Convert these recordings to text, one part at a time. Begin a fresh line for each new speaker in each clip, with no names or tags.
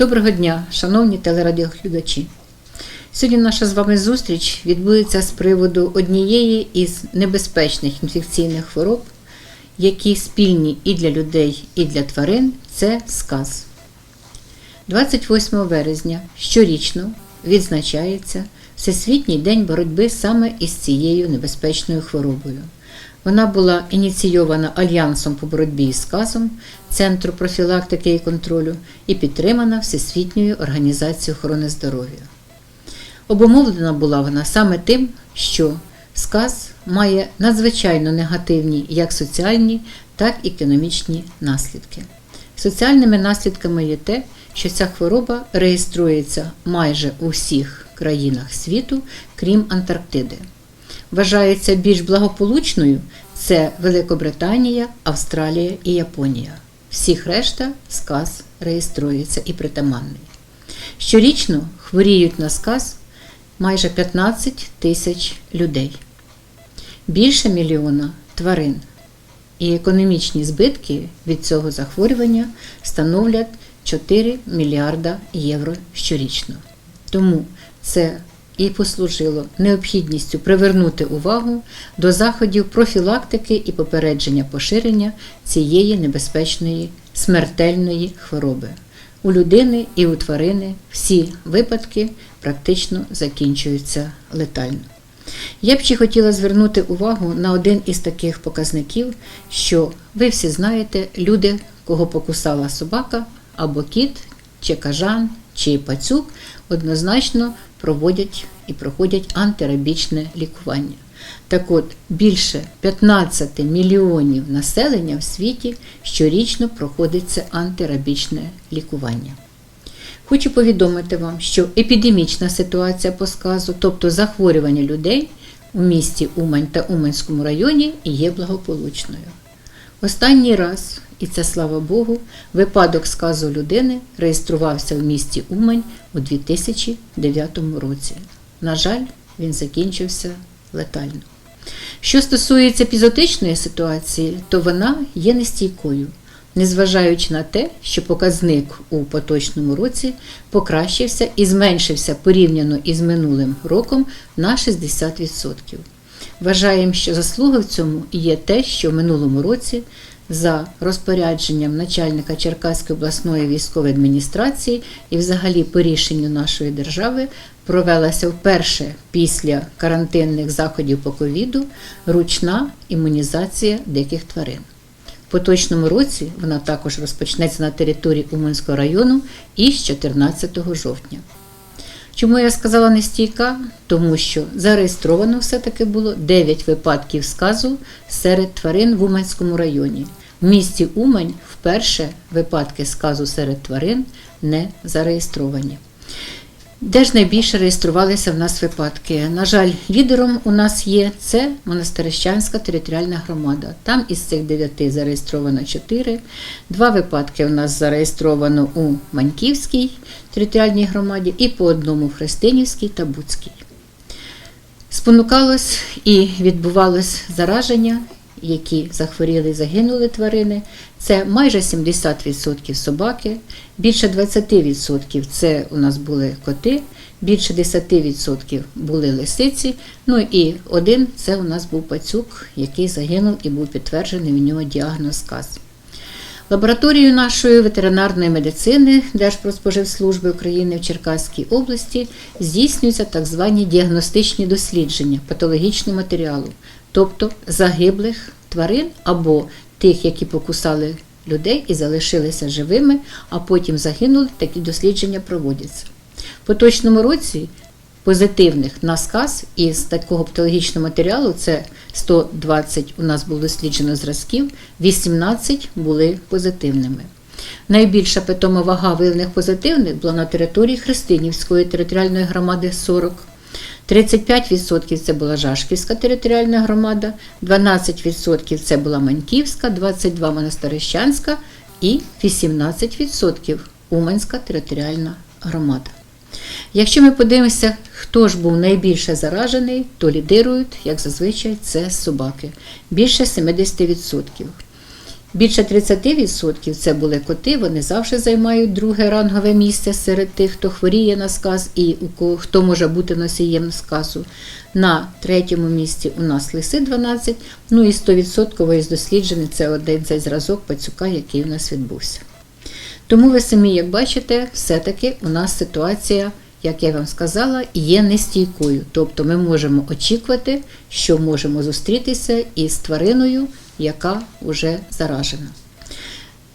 Доброго дня, шановні телерадіоглядачі. Сьогодні наша з вами зустріч відбудеться з приводу однієї із небезпечних інфекційних хвороб, які спільні і для людей, і для тварин це сказ. 28 березня щорічно відзначається Всесвітній день боротьби саме із цією небезпечною хворобою. Вона була ініційована Альянсом по боротьбі із сказом, Центру профілактики і контролю і підтримана Всесвітньою організацією охорони здоров'я. Обумовлена була вона саме тим, що сказ має надзвичайно негативні як соціальні, так і економічні наслідки. Соціальними наслідками є те, що ця хвороба реєструється майже у всіх країнах світу, крім Антарктиди. Вважається більш благополучною це Великобританія, Австралія і Японія. Всіх решта сказ реєструється і притаманний. Щорічно хворіють на сказ майже 15 тисяч людей, більше мільйона тварин. І економічні збитки від цього захворювання становлять 4 мільярда євро щорічно. Тому це і послужило необхідністю привернути увагу до заходів профілактики і попередження поширення цієї небезпечної смертельної хвороби. У людини і у тварини всі випадки практично закінчуються летально. Я б ще хотіла звернути увагу на один із таких показників, що ви всі знаєте, люди, кого покусала собака, або кіт, чи кажан, чи пацюк, однозначно проводять і проходять антирабічне лікування. Так от, більше 15 мільйонів населення в світі щорічно проходиться антирабічне лікування. Хочу повідомити вам, що епідемічна ситуація по сказу, тобто захворювання людей у місті Умань та Уманському районі, є благополучною. Останній раз, і це слава Богу, випадок сказу людини реєструвався в місті Умань у 2009 році. На жаль, він закінчився летально. Що стосується епізотичної ситуації, то вона є нестійкою, незважаючи на те, що показник у поточному році покращився і зменшився порівняно із минулим роком на 60%. Вважаємо, що заслуга в цьому є те, що в минулому році за розпорядженням начальника Черкаської обласної військової адміністрації і, взагалі, по рішенню нашої держави провелася вперше після карантинних заходів по ковіду ручна імунізація диких тварин. В поточному році вона також розпочнеться на території Уманського району із 14 жовтня. Чому я сказала нестійка? Тому що зареєстровано все-таки було 9 випадків сказу серед тварин в Уманському районі. В місті Умань вперше випадки сказу серед тварин не зареєстровані. Де ж найбільше реєструвалися в нас випадки? На жаль, лідером у нас є це Монастирищанська територіальна громада. Там із цих дев'яти зареєстровано чотири. Два випадки у нас зареєстровано у Маньківській територіальній громаді і по одному в Христинівській та Буцькій. Спонукалось і відбувалось зараження, які захворіли і загинули тварини. Це майже 70% собаки, більше 20% це у нас були коти, більше 10% були лисиці. Ну і один це у нас був пацюк, який загинув і був підтверджений у нього діагноз сказ. Лабораторією нашої ветеринарної медицини Держпродспоживслужби України в Черкаській області здійснюються так звані діагностичні дослідження патологічного матеріалу, тобто загиблих тварин або тих, які покусали людей і залишилися живими, а потім загинули, такі дослідження проводяться. В поточному році позитивних на сказ із такого патологічного матеріалу це 120 у нас було досліджено зразків, 18 були позитивними. Найбільша питома вага виявлених позитивних була на території Христинівської територіальної громади 40. 35% це була Жашківська територіальна громада, 12% це була Маньківська, 22% Монастирищанська і 18% Уманська територіальна громада. Якщо ми подивимося, хто ж був найбільше заражений, то лідирують, як зазвичай, це собаки більше 70%. Більше 30% це були коти, вони завжди займають друге рангове місце серед тих, хто хворіє на сказ і хто може бути носієм сказу. На третьому місці у нас лиси 12, ну і 100% із досліджений це один цей зразок пацюка, який у нас відбувся. Тому ви самі, як бачите, все-таки у нас ситуація, як я вам сказала, є нестійкою. Тобто ми можемо очікувати, що можемо зустрітися із твариною, яка вже заражена.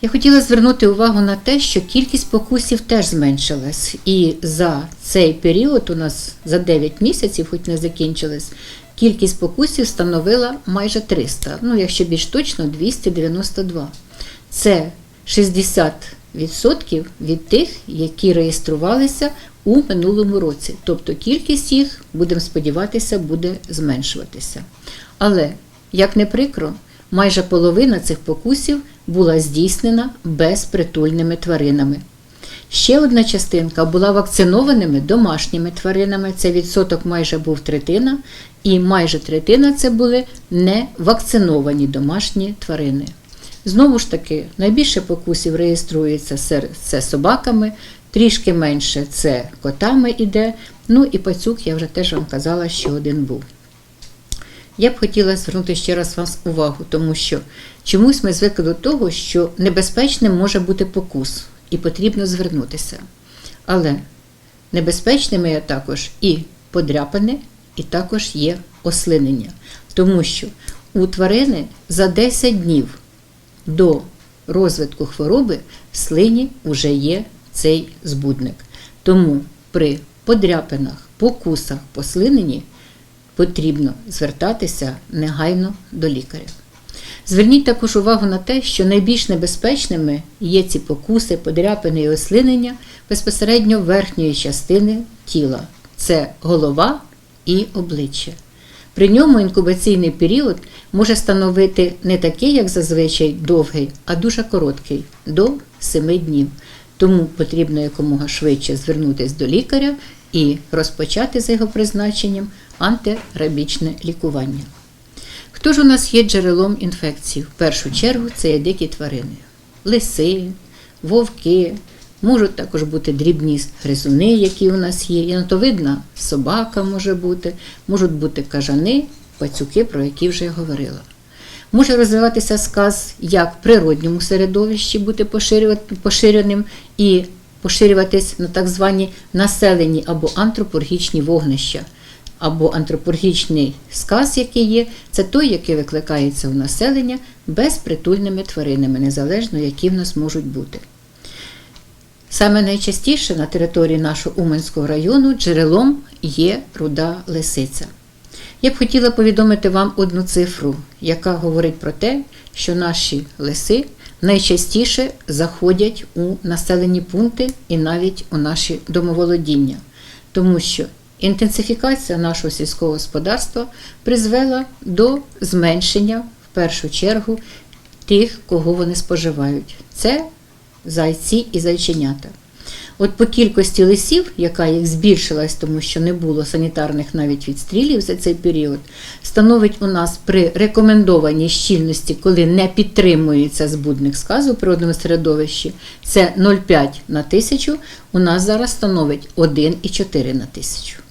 Я хотіла звернути увагу на те, що кількість покусів теж зменшилась. І за цей період, у нас за 9 місяців, хоч не закінчилось, кількість покусів становила майже 300, ну якщо більш точно 292. Це 60% від тих, які реєструвалися у минулому році. Тобто кількість їх, будемо сподіватися, буде зменшуватися. Але, як не прикро, майже половина цих покусів була здійснена безпритульними тваринами. Ще одна частинка була вакцинованими домашніми тваринами. Це відсоток майже був третина, і майже третина це були не вакциновані домашні тварини. Знову ж таки, найбільше покусів реєструється це собаками, трішки менше це котами іде. Ну і пацюк, я вже теж вам казала, що один був. Я б хотіла звернути ще раз вас увагу, тому що чомусь ми звикли до того, що небезпечним може бути покус, і потрібно звернутися. Але небезпечними є також і подряпини, і також є ослинення. Тому що у тварини за 10 днів до розвитку хвороби в слині вже є цей збудник. Тому при подряпинах, покусах, послиненні потрібно звертатися негайно до лікаря. Зверніть також увагу на те, що найбільш небезпечними є ці покуси, подряпини і ослинення безпосередньо верхньої частини тіла це голова і обличчя. При ньому інкубаційний період може становити не такий, як зазвичай, довгий, а дуже короткий до 7 днів. Тому потрібно якомога швидше звернутися до лікаря і розпочати за його призначенням антирабічне лікування. Хто ж у нас є джерелом інфекції? В першу чергу це є дикі тварини: лиси, вовки, можуть також бути дрібні гризуни, які у нас є. І на то видно, собака може бути, можуть бути кажани, пацюки, про які вже я говорила. Може розвиватися сказ як в природньому середовищі, бути поширеним і поширюватись на так звані населені або антропоргічні вогнища, або антропоргічний сказ, який є, це той, який викликається у населення безпритульними тваринами, незалежно які в нас можуть бути. Саме найчастіше на території нашого Уманського району джерелом є руда лисиця. Я б хотіла повідомити вам одну цифру, яка говорить про те, що наші лиси найчастіше заходять у населені пункти і навіть у наші домоволодіння, тому що інтенсифікація нашого сільського господарства призвела до зменшення в першу чергу тих, кого вони споживають. Це зайці і зайченята. От по кількості лисів, яка їх збільшилась, тому що не було санітарних навіть відстрілів за цей період, становить у нас при рекомендованій щільності, коли не підтримується збудник сказу в природному середовищі, це 0,5 на тисячу, у нас зараз становить 1,4 на тисячу.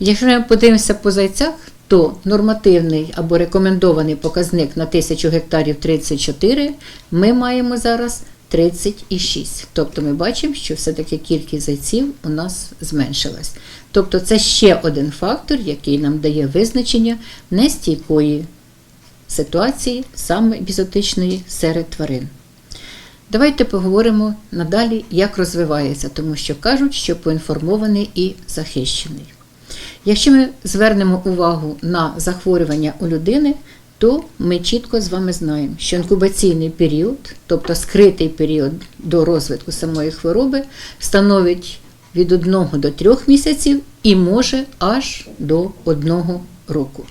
Якщо ми подивимося по зайцях, то нормативний або рекомендований показник на тисячу гектарів 34, ми маємо зараз 36. Тобто ми бачимо, що все-таки кількість зайців у нас зменшилась. Тобто це ще один фактор, який нам дає визначення нестійкої ситуації, саме епізотичної серед тварин. Давайте поговоримо надалі, як розвивається, тому що кажуть, що поінформований і захищений. Якщо ми звернемо увагу на захворювання у людини, то ми чітко з вами знаємо, що інкубаційний період, тобто скритий період до розвитку самої хвороби, становить від 1 до 3 місяців і може аж до 1 року.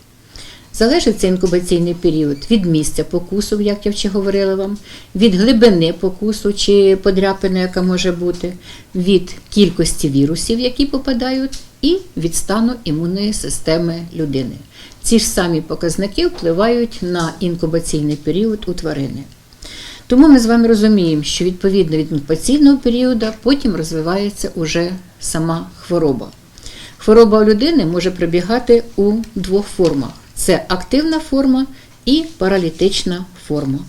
Залежить цей інкубаційний період від місця покусу, як я вже говорила вам, від глибини покусу чи подряпини, яка може бути, від кількості вірусів, які попадають, і від стану імунної системи людини. Ці ж самі показники впливають на інкубаційний період у тварини. Тому ми з вами розуміємо, що відповідно від інкубаційного періоду потім розвивається уже сама хвороба. Хвороба у людини може пробігати у двох формах: це активна форма і паралітична форма.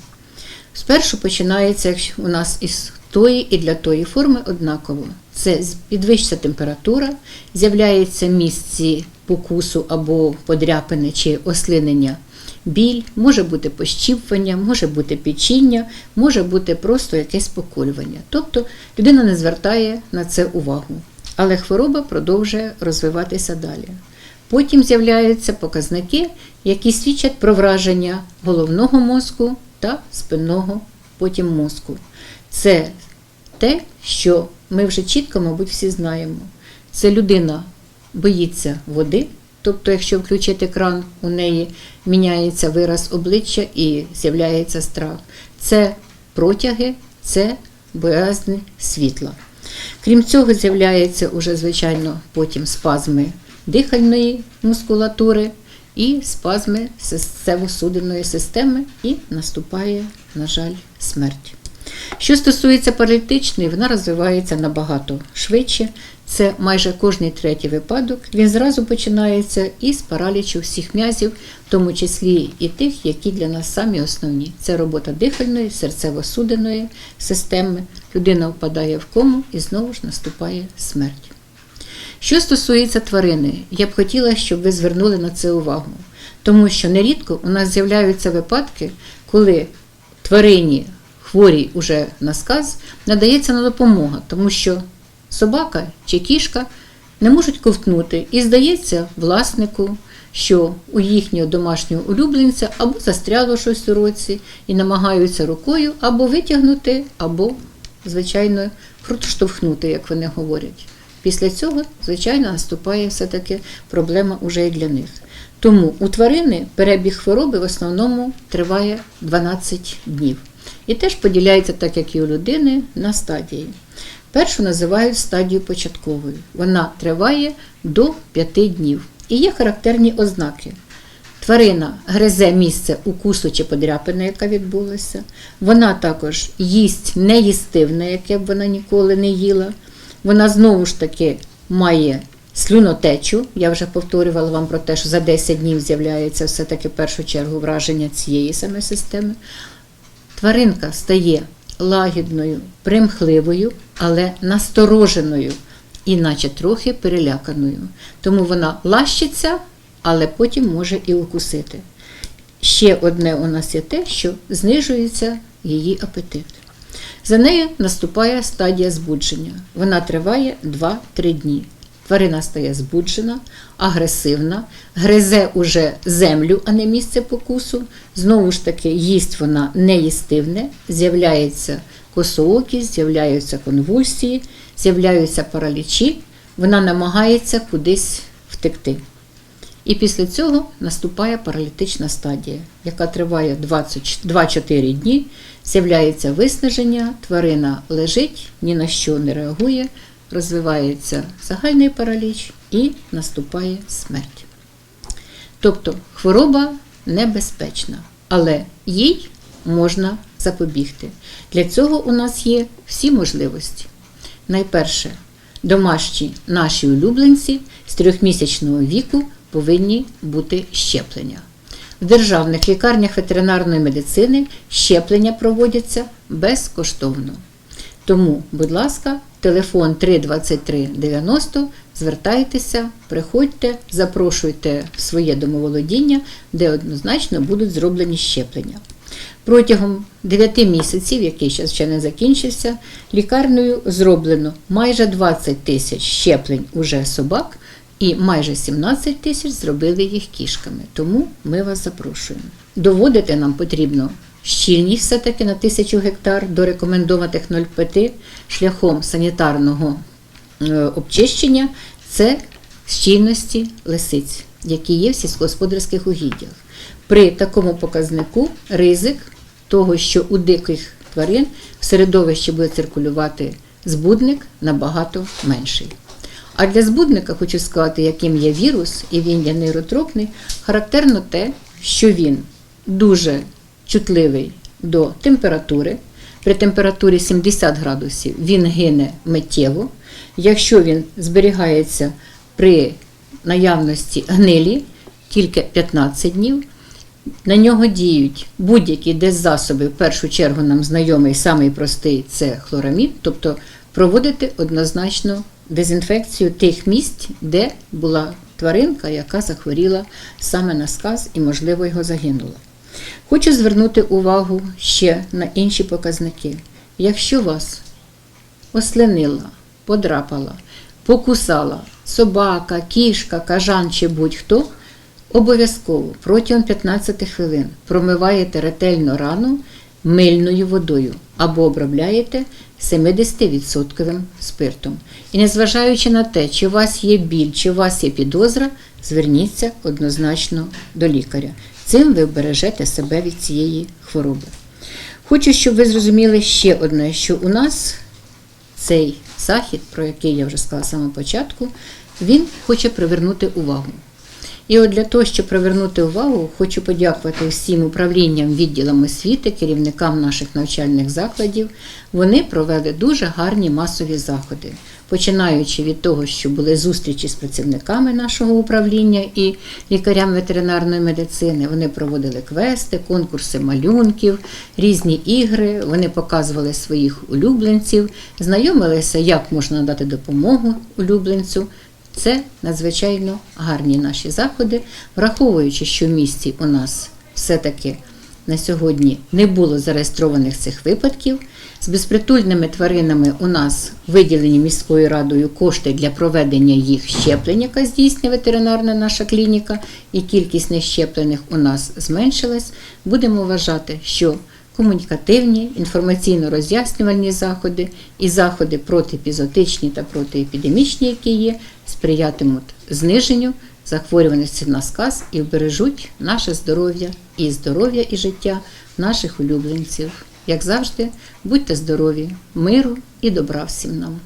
Спершу починається у нас із тої і для тої форми однаково. Це підвищиться температура, з'являється місці покусу або подряпини чи ослинення біль, може бути пощіпування, може бути печіння, може бути просто якесь поколювання. Тобто людина не звертає на це увагу. Але хвороба продовжує розвиватися далі. Потім з'являються показники, які свідчать про враження головного мозку та спинного потім мозку. Це те, що ми вже чітко, мабуть, всі знаємо. Це людина боїться води, тобто, якщо включити кран, у неї міняється вираз обличчя і з'являється страх. Це протяги, це боязнь світла. Крім цього, з'являються уже, звичайно, потім спазми дихальної мускулатури і спазми серцево-судинної системи, і наступає, на жаль, смерть. Що стосується паралітичної, вона розвивається набагато швидше. Це майже кожний третій випадок. Він зразу починається із паралічу всіх м'язів, в тому числі і тих, які для нас самі основні. Це робота дихальної, серцево-судинної системи. Людина впадає в кому і знову ж наступає смерть. Що стосується тварини, я б хотіла, щоб ви звернули на це увагу, тому що нерідко у нас з'являються випадки, коли тварині хворій уже на сказ надається на допомога, тому що собака чи кішка не можуть ковтнути, і здається власнику, що у їхнього домашнього улюбленця або застряло щось у році і намагаються рукою або витягнути, або, звичайно, проштовхнути, як вони говорять. Після цього, звичайно, наступає все-таки проблема уже і для них. Тому у тварини перебіг хвороби в основному триває 12 днів. І теж поділяється, так як і у людини, на стадії. Першу називають стадію початковою. Вона триває до 5 днів. І є характерні ознаки. Тварина гризе місце укусу чи подряпини, яка відбулася. Вона також їсть неїстивне, яке б вона ніколи не їла. Вона знову ж таки має слюнотечу. Я вже повторювала вам про те, що за 10 днів з'являється все-таки в першу чергу враження цієї саме системи. Тваринка стає лагідною, примхливою, але настороженою, іначе трохи переляканою. Тому вона лащиться, але потім може і укусити. Ще одне у нас є те, що знижується її апетит. За нею наступає стадія збудження. Вона триває 2-3 дні. Тварина стає збуджена, агресивна, гризе уже землю, а не місце покусу. Знову ж таки, їсть вона неїстивне, з'являється косоокість, з'являються конвульсії, з'являються паралічі, вона намагається кудись втекти. І після цього наступає паралітична стадія, яка триває 2-4 дні, з'являється виснаження, тварина лежить, ні на що не реагує, розвивається загальний параліч і наступає смерть. Тобто хвороба небезпечна, але їй можна запобігти. Для цього у нас є всі можливості. Найперше, домашні наші улюбленці з трьохмісячного віку повинні бути щеплення. В державних лікарнях ветеринарної медицини щеплення проводяться безкоштовно. Тому, будь ласка, телефон 323 90, звертайтеся, приходьте, запрошуйте в своє домоволодіння, де однозначно будуть зроблені щеплення. Протягом 9 місяців, який ще не закінчився, лікарнею зроблено майже 20 тисяч щеплень уже собак і майже 17 тисяч зробили їх кішками. Тому ми вас запрошуємо. Доводити нам потрібно щільність все-таки на тисячу гектар до рекомендованих 0,5 шляхом санітарного е, обчищення це щільності лисиць, які є в сільськогосподарських угіддях. При такому показнику ризик того, що у диких тварин в середовищі буде циркулювати збудник, набагато менший. А для збудника хочу сказати, яким є вірус, і він є нейротропний, характерно те, що він дуже чутливий до температури. При температурі 70 градусів він гине миттєво. Якщо він зберігається при наявності гнилі тільки 15 днів, на нього діють будь-які деззасоби, в першу чергу нам знайомий самий простий це хлорамід, тобто проводити однозначно дезінфекцію тих місць, де була тваринка, яка захворіла саме на сказ і, можливо, його загинула. Хочу звернути увагу ще на інші показники. Якщо вас ослинила, подрапала, покусала собака, кішка, кажан чи будь-хто, обов'язково протягом 15 хвилин промиваєте ретельно рану мильною водою або обробляєте 70% спиртом. І незважаючи на те, чи у вас є біль, чи у вас є підозра, зверніться однозначно до лікаря. Цим ви вбережете себе від цієї хвороби. Хочу, щоб ви зрозуміли ще одне, що у нас цей захід, про який я вже сказала з початку, він хоче привернути увагу. І от для того, щоб привернути увагу, хочу подякувати всім управлінням, відділам освіти, керівникам наших навчальних закладів. Вони провели дуже гарні масові заходи, починаючи від того, що були зустрічі з працівниками нашого управління і лікарям ветеринарної медицини. Вони проводили квести, конкурси малюнків, різні ігри. Вони показували своїх улюбленців, знайомилися, як можна надати допомогу улюбленцю. Це надзвичайно гарні наші заходи, враховуючи, що в місті у нас все-таки на сьогодні не було зареєстрованих цих випадків. З безпритульними тваринами у нас виділені міською радою кошти для проведення їх щеплень, яка здійснює ветеринарна наша клініка, і кількість нещеплених у нас зменшилась. Будемо вважати, що комунікативні, інформаційно-роз'яснювальні заходи і заходи протиепізотичні та протиепідемічні, які є, сприятимуть зниженню захворюваності на сказ і вбережуть наше здоров'я і здоров'я і життя наших улюбленців. Як завжди, будьте здорові, миру і добра всім нам.